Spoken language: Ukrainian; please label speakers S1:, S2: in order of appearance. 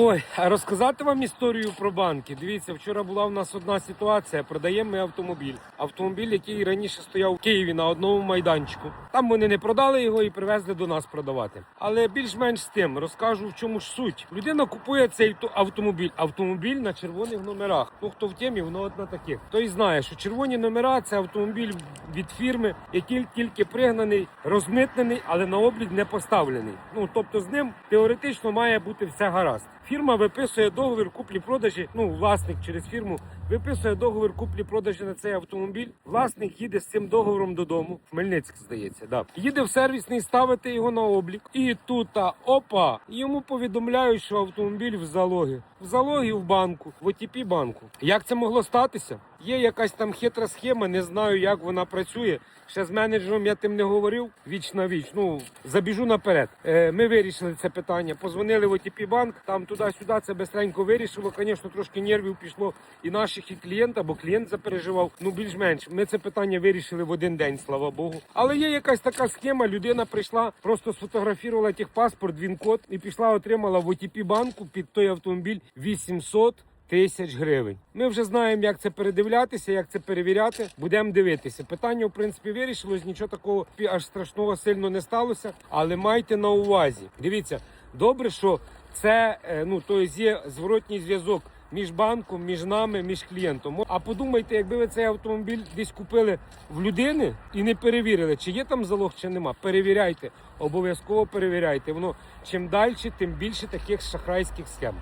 S1: Ой, розказати вам історію про банки. Дивіться, вчора була в нас одна ситуація. Продаємо ми автомобіль. Автомобіль, який раніше стояв в Києві на одному майданчику. Там вони не продали його і привезли до нас продавати. Але більш-менш з тим розкажу, в чому ж суть. Людина купує цей автомобіль. Автомобіль на червоних номерах. Ну хто в темі, воно от на таких. Той знає, що червоні номера це автомобіль від фірми, який тільки пригнаний, розмитнений, але на облік не поставлений. Ну тобто з ним теоретично має бути все гаразд. Фірма виписує договір куплі-продажі. Ну, власник через фірму виписує договір куплі-продажі на цей автомобіль. Власник їде з цим договором додому. Хмельницьк, здається, да. Їде в сервісний ставити його на облік. І тут а, опа! Йому повідомляють, що автомобіль в залогі. В залогі в банку, в ОТП банку. Як це могло статися? Є якась там хитра схема, не знаю, як вона працює. Ще з менеджером я тим не говорив віч на віч. Ну забіжу наперед. Е, ми вирішили це питання. Позвонили в ОТП банк, там туди-сюди це бистренько вирішило. Звісно, трошки нервів пішло і наших, і клієнта, бо клієнт запереживав. Ну більш-менш. Ми це питання вирішили в один день, слава Богу. Але є якась така схема. Людина прийшла, просто сфотографувала техпаспорт, він код і пішла, отримала в ОТП банку під той автомобіль 800 тисяч гривень. Ми вже знаємо, як це передивлятися, як це перевіряти. Будемо дивитися. Питання, в принципі, вирішилось. Нічого такого аж страшного сильно не сталося. Але майте на увазі. Дивіться, добре, що це е, ну то є зворотній зв'язок. Між банком, між нами, між клієнтом. А подумайте, якби ви цей автомобіль десь купили в людини і не перевірили, чи є там залог, чи нема. Перевіряйте, обов'язково перевіряйте. Воно чим далі, тим більше таких шахрайських схем.